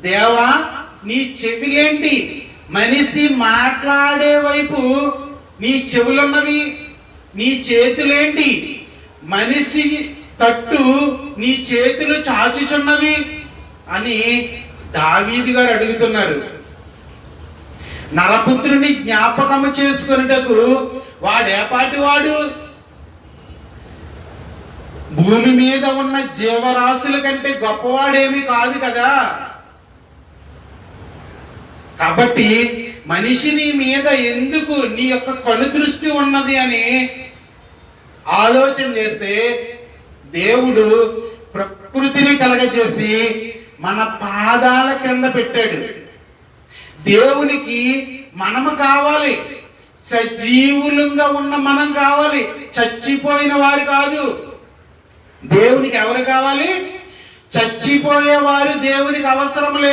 దేవా నీ చెవులేంటి? మనిషి మాట్లాడే వైపు నీ చెవులున్నవి నీ చేతులేంటి? మనిషి తట్టు నీ చేతులు చాచుచున్నవి అని దావీది గారు అడుగుతున్నారు. నరపుత్రుని జ్ఞాపకము చేసుకున్నటకు వాడేపాటి వాడు? భూమి మీద ఉన్న జీవరాశుల కంటే గొప్పవాడేమి కాదు కదా. కాబట్టి మనిషిని మీద ఎందుకు నీ యొక్క కను దృష్టి ఉన్నది అని ఆలోచన చేస్తే దేవుడు ప్రకృతిని కలగజేసి మన పాదాల కింద పెట్టాడు. దేవునికి మనము కావాలి. సజీవులంగా ఉన్న మనం కావాలి. చచ్చిపోయిన వారు కాదు. దేవునికి ఎవరు కావాలి? చచ్చిపోయే వారు దేవునికి అవసరం లేదు.